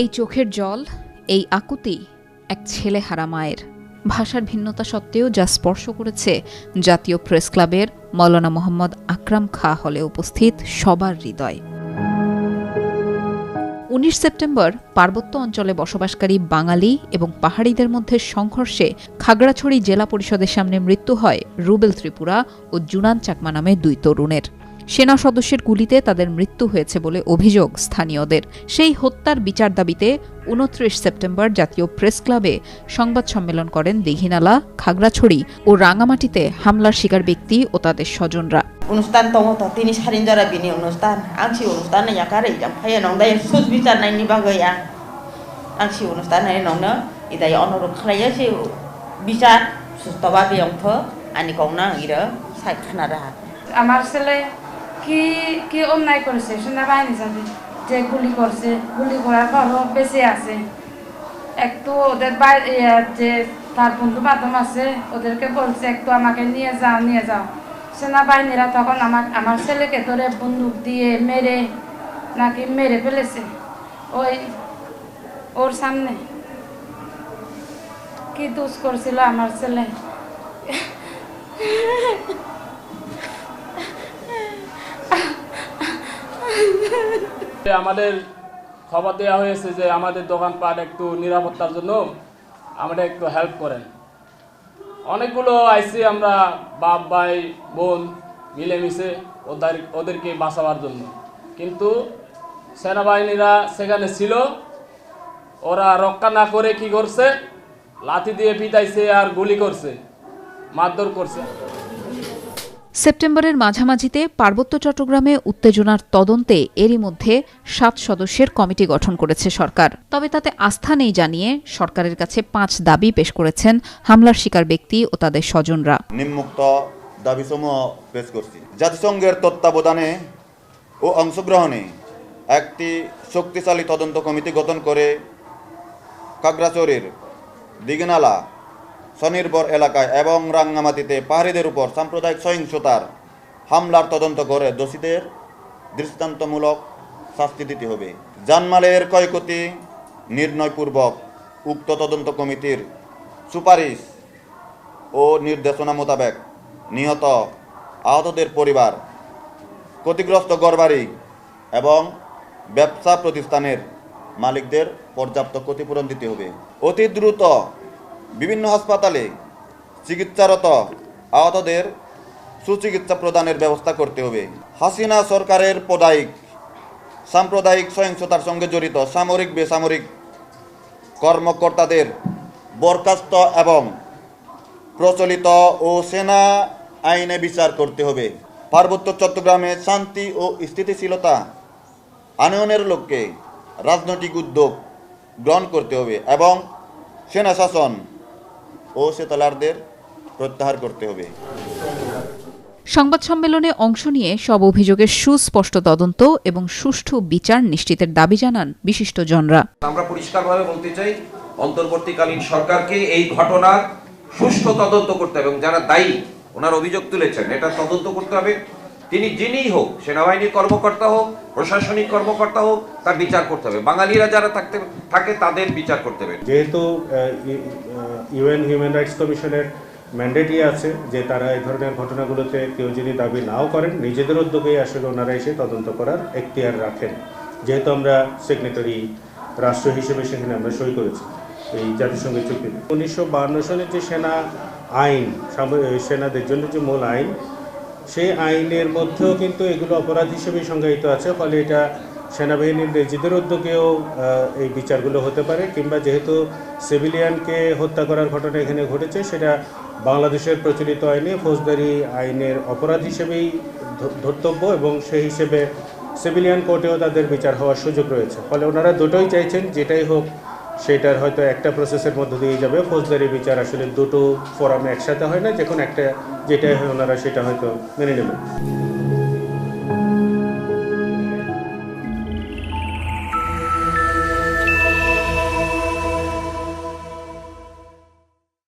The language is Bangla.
এই চোখের জল, এই আকুতি এক ছেলে হারা মায়ের। ভাষার ভিন্নতা সত্ত্বেও যা স্পর্শ করেছে জাতীয় প্রেস ক্লাবের মৌলানা মোহাম্মদ আকরাম খা হলে উপস্থিত সবার হৃদয়। উনিশ সেপ্টেম্বর পার্বত্য অঞ্চলে বসবাসকারী বাঙালি এবং পাহাড়িদের মধ্যে সংঘর্ষে খাগড়াছড়ি জেলা পরিষদের সামনে মৃত্যু হয় রুবেল ত্রিপুরা ও জুনান চাকমা নামে দুই তরুণের। সেনা সদস্যের গুলিতে তাদের মৃত্যু হয়েছে বলে অভিযোগ স্থানীয়দের। সেই হত্যার বিচার দাবিতে উনত্রিশ সেপ্টেম্বর জাতীয় প্রেস ক্লাবে সংবাদ সম্মেলন করেন দিঘিনালা খাগড়াছড়ি ও রাঙামাটিতে হামলার শিকার ব্যক্তি ও তাদের স্বজনরা। অনুষ্ঠান তমত তিনি সারিন যারা বিনি অনুষ্ঠান। আংশি অনুষ্ঠান ইয়াকারে জামফাইয়া নংদাই সুজ বিচার নাইনি বাগৈ আং আংশি অনুষ্ঠান নাই নংনো ইদাই অনুরোধ খালাইয়া সে বিচার সুস্থবা বেয়ংথ আনি কংনা ইরা সাইখানা রাহা আমার ছেলে কি কি অন্যায় করেছে? সেনাবাহিনী সাথে যে গুলি করছে, গুলি করার পরও বেঁচে আছে। একটু ওদের বাইরে যে তার বন্ধু বান্ধব আছে, ওদেরকে বলছে, একটু আমাকে নিয়ে যাও নিয়ে যাও। সেনাবাহিনীরা তখন আমার আমার ছেলেকে ধরে বন্দুক দিয়ে মেরে, নাকি মেরে ফেলেছে? ওই, ওর সামনে। কি দোষ করছিল আমার ছেলে? আমাদের খবর দেওয়া হয়েছে যে আমাদের দোকানপাট একটু নিরাপত্তার জন্য আমাদের একটু হেল্প করেন। অনেকগুলো আইসি আমরা বাপ, ভাই, বোন মিলেমিশে ওদের, ওদেরকে বাঁচাবার জন্য। কিন্তু সেনাবাহিনীরা সেখানে ছিল, ওরা রক্ষা না করে কি করছে? লাঠি দিয়ে পিটাইছে আর গুলি করছে, মারধর করছে। সেপ্টেম্বরের মাঝামাঝিতে পার্বত্য চট্টগ্রামে উত্তেজনার তদন্তে এরই মধ্যে সাত সদস্যের কমিটি গঠন করেছে সরকার। তবে তাতে আস্থা নেই জানিয়ে সরকারের কাছে পাঁচ দাবি পেশ করেছেন হামলার শিকার ব্যক্তি ও তাদের স্বজনরা। নিম্মুক্ত দাবিসমূহ পেশ করছি। জাতিসংঘের তত্ত্বাবধানে ও অংশগ্রহণে একটি শক্তিশালী তদন্ত কমিটি গঠন করে কাগড়াচড়ির দিগনালা স্বনির্ভর এলাকায় এবং রাঙ্গামাটিতে পাহাড়িদের উপর সাম্প্রদায়িক সহিংসতার হামলার তদন্ত করে দোষীদের দৃষ্টান্তমূলক শাস্তি দিতে হবে। জানমালের ক্ষয়ক্ষতি নির্ণয়পূর্বক উক্ত তদন্ত কমিটির সুপারিশ ও নির্দেশনা মোতাবেক নিহত আহতদের পরিবার ক্ষতিগ্রস্ত গড়বাড়ি এবং ব্যবসা প্রতিষ্ঠানের মালিকদের পর্যাপ্ত ক্ষতিপূরণ দিতে হবে। অতি দ্রুত বিভিন্ন হাসপাতালে চিকিৎসারত আহতদের সুচিকিৎসা প্রদানের ব্যবস্থা করতে হবে। হাসিনা সরকারের পদায়িক সাম্প্রদায়িক সহিংসতার সঙ্গে জড়িত সামরিক, বেসামরিক কর্মকর্তাদের বরখাস্ত এবং প্রচলিত ও সেনা আইনে বিচার করতে হবে। পার্বত্য চট্টগ্রামে শান্তি ও স্থিতিশীলতা আনয়নের লক্ষ্যে রাজনৈতিক উদ্যোগ গ্রহণ করতে হবে এবং সেনা শাসন ও সেতালারদের প্রত্যাহার করতে হবে। সংবাদ সম্মেলনে অংশ নিয়ে সব অভিযোগের সুস্পষ্ট তদন্ত এবং সুষ্ঠু বিচার নিশ্চিতের দাবি জানান বিশিষ্ট জনরা আমরা পরিষ্কারভাবে বলতে চাই অন্তর্বর্তীকালীন সরকারকে এই ঘটনার সুষ্ঠু তদন্ত করতে হবে এবং যারা দায়ী ওনার অভিযোগ তুলেছেন এটা তদন্ত করতে হবে। তিনি যিনিই হোক, সেনাবাহিনীর কর্মকর্তা হোক, প্রশাসনিক কর্মকর্তা হোক, তার বিচার করতে হবে। বাঙালিরা যারা থাকতে, থাকে তাদের বিচার করতে হবে। যেহেতু ইউএন হিউম্যান রাইটস কমিশনের ম্যান্ডেটই আছে যে তারা এই ধরনের ঘটনাগুলোতে কেউ যদি দাবি নাও করেন, নিজেদের উদ্যোগেই আসলে ওনারা এসে তদন্ত করার এখতিয়ার রাখেন। যেহেতু আমরা সেক্রেটারি রাষ্ট্র হিসেবে সেখানে আমরা সই করেছি এই জাতিসংঘের চুক্তিতে। উনিশশো সনের যে সেনা আইন সেনাদের জন্য যে মূল আইন সেই আইনের মধ্যেও কিন্তু এগুলো অপরাধ হিসেবে সংজ্ঞায়িত আছে, ফলে এটা সেনাবাহিনীর নিজেদের উদ্যোগেও এই বিচারগুলো হতে পারে, কিংবা যেহেতু সিভিলিয়ানকে হত্যা করার ঘটনা এখানে ঘটেছে, সেটা বাংলাদেশের প্রচলিত আইনে ফৌজদারি আইনের অপরাধ হিসেবেই ধর্তব্য এবং সেই হিসেবে সিভিলিয়ান কোর্টেও তাদের বিচার হওয়ার সুযোগ রয়েছে। ফলে ওনারা দুটোই চাইছেন, যেটাই হোক সেটার হয়তো একটা প্রসেসের মধ্যে দিয়ে যাবে। ফৌজদারি বিচার আসলে দুটো ফোরামে একসাথে হয় না যখন একটা যেটা হয় ওনারা সেটা হয়তো মেনে নেবেন